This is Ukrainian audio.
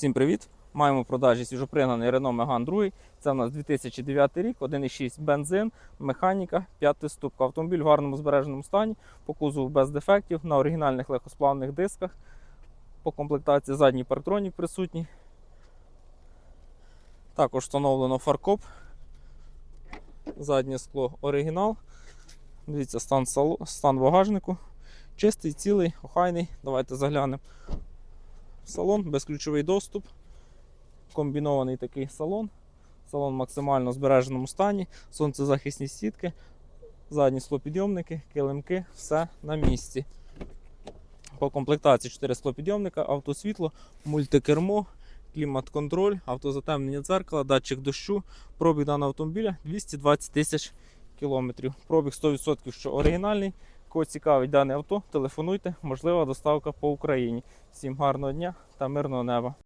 Всім привіт! Маємо в продажі свіжопригнаний Renault Megane 2. Це у нас 2009 рік, 1,6 бензин, механіка, 5 ступка. Автомобіль в гарному збереженому стані, по кузову без дефектів, на оригінальних легкосплавних дисках. По комплектації задній парктронік присутній. Також встановлено фаркоп. Заднє скло оригінал. Дивіться, стан, стан багажнику. Чистий, цілий, охайний. Давайте заглянемо салон, безключовий доступ, комбінований такий салон. Салон в максимально збереженому стані, сонцезахисні сітки, задні склопідйомники, килимки, все на місці. По комплектації 4 склопідйомника, автосвітло, мультикермо, клімат-контроль, автозатемнення дзеркала, датчик дощу, пробіг даного автомобіля 220 тисяч кілометрів. Пробіг 100%, що оригінальний. Кого цікавить дане авто, телефонуйте, можлива доставка по Україні. Всім гарного дня та мирного неба.